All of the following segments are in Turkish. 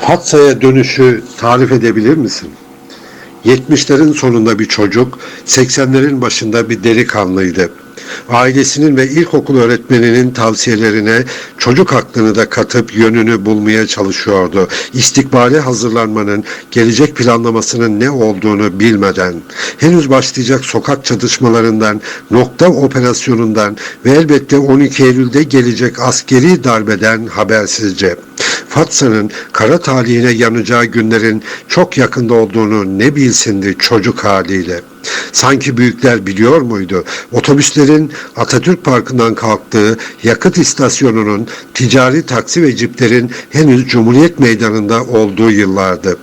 Fatsa'ya dönüşü tarif edebilir misin? 70'lerin sonunda bir çocuk, 80'lerin başında bir delikanlıydı. Ailesinin ve ilkokul öğretmeninin tavsiyelerine çocuk aklını da katıp yönünü bulmaya çalışıyordu. İstikbale hazırlanmanın, gelecek planlamasının ne olduğunu bilmeden, henüz başlayacak sokak çatışmalarından, nokta operasyonundan ve elbette 12 Eylül'de gelecek askeri darbeden habersizce. Fatsa'nın kara talihine yanacağı günlerin çok yakında olduğunu ne bilsindi çocuk haliyle. Sanki büyükler biliyor muydu? Otobüslerin Atatürk Parkı'ndan kalktığı yakıt istasyonunun ticari taksi ve ciplerin henüz Cumhuriyet Meydanı'nda olduğu yıllardı.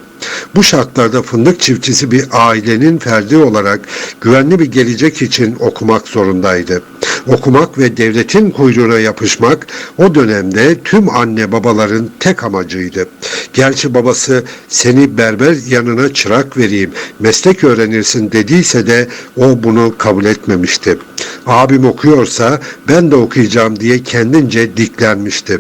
Bu şartlarda fındık çiftçisi bir ailenin ferdi olarak güvenli bir gelecek için okumak zorundaydı. Okumak ve devletin kuyruğuna yapışmak o dönemde tüm anne babaların tek amacıydı. Gerçi babası seni berber yanına çırak vereyim, meslek öğrenirsin dediyse de o bunu kabul etmemişti. Abim okuyorsa ben de okuyacağım diye kendince diklenmişti.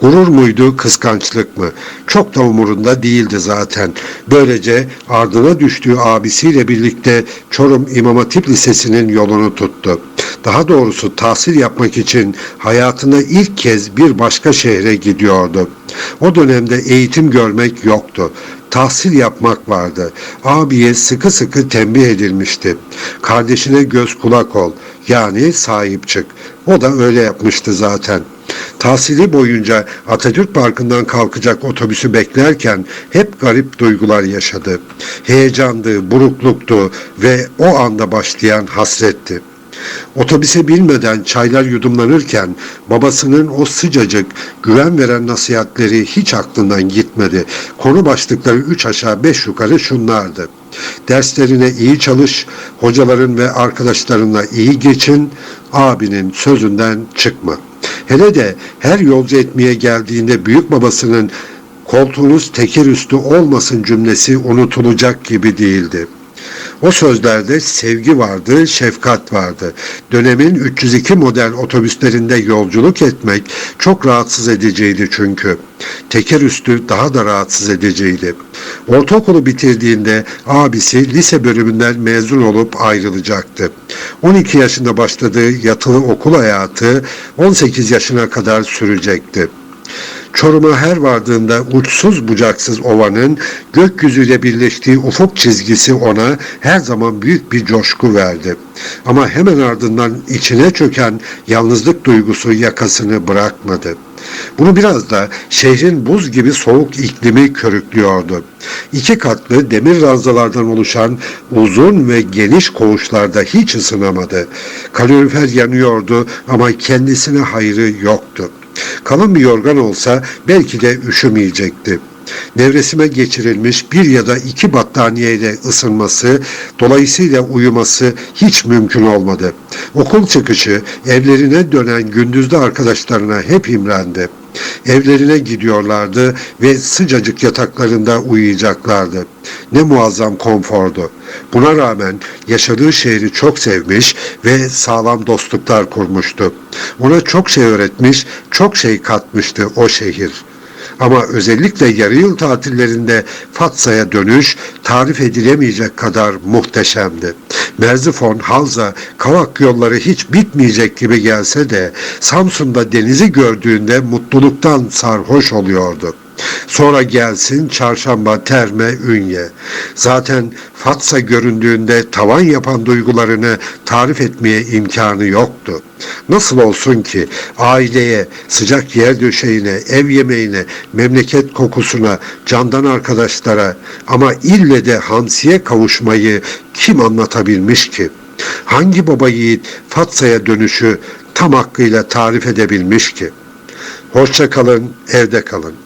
Gurur muydu, kıskançlık mı? Çok da umurunda değildi zaten. Böylece ardına düştüğü abisiyle birlikte Çorum İmam Hatip Lisesi'nin yolunu tuttu. Daha doğrusu tahsil yapmak için hayatında ilk kez bir başka şehre gidiyordu. O dönemde eğitim görmek yoktu tahsil yapmak vardı. Abiye sıkı sıkı tembih edilmişti. Kardeşine göz kulak ol, yani sahip çık. O da öyle yapmıştı zaten. Tahsili boyunca Atatürk Parkı'ndan kalkacak otobüsü beklerken hep garip duygular yaşadı. Heyecandı, burukluktu ve o anda başlayan hasretti. Otobüse binmeden çaylar yudumlanırken babasının o sıcacık, güven veren nasihatleri hiç aklından gitmedi. Konu başlıkları üç aşağı beş yukarı şunlardı. Derslerine iyi çalış, hocaların ve arkadaşlarınla iyi geçin, abinin sözünden çıkma. Hele de her yolcu etmeye geldiğinde büyük babasının koltuğunuz teker üstü olmasın cümlesi unutulacak gibi değildi. O sözlerde sevgi vardı, şefkat vardı. Dönemin 302 model otobüslerinde yolculuk etmek çok rahatsız ediciydi çünkü. Teker üstü daha da rahatsız ediciydi. Ortaokulu bitirdiğinde abisi lise bölümünden mezun olup ayrılacaktı. 12 yaşında başladığı yatılı okul hayatı 18 yaşına kadar sürecekti. Çorum'a her vardığında uçsuz bucaksız ovanın gökyüzüyle birleştiği ufuk çizgisi ona her zaman büyük bir coşku verdi. Ama hemen ardından içine çöken yalnızlık duygusu yakasını bırakmadı. Bunu biraz da şehrin buz gibi soğuk iklimi körüklüyordu. İki katlı demir ranzalardan oluşan uzun ve geniş koğuşlarda hiç ısınamadı. Kalorifer yanıyordu ama kendisine hayrı yoktu. Kalın bir yorgan olsa belki de üşümeyecekti. Nevresime geçirilmiş bir ya da iki battaniyeyle ısınması, dolayısıyla uyuması hiç mümkün olmadı. Okul çıkışı evlerine dönen gündüzde arkadaşlarına hep imrendi. Evlerine gidiyorlardı ve sıcacık yataklarında uyuyacaklardı. Ne muazzam konfordu. Buna rağmen yaşadığı şehri çok sevmiş ve sağlam dostluklar kurmuştu. Ona çok şey öğretmiş, çok şey katmıştı o şehir. Ama özellikle yarı yıl tatillerinde Fatsa'ya dönüş tarif edilemeyecek kadar muhteşemdi. Merzifon, Halza, Kavak yolları hiç bitmeyecek gibi gelse de Samsun'da denizi gördüğünde mutluluktan sarhoş oluyordu. Sonra gelsin çarşamba, terme, ünye. Zaten Fatsa göründüğünde tavan yapan duygularını tarif etmeye imkanı yoktu. Nasıl olsun ki aileye, sıcak yer döşeğine, ev yemeğine, memleket kokusuna, candan arkadaşlara ama ille de hamsiye kavuşmayı kim anlatabilmiş ki? Hangi baba yiğit Fatsa'ya dönüşü tam hakkıyla tarif edebilmiş ki? Hoşça kalın, evde kalın.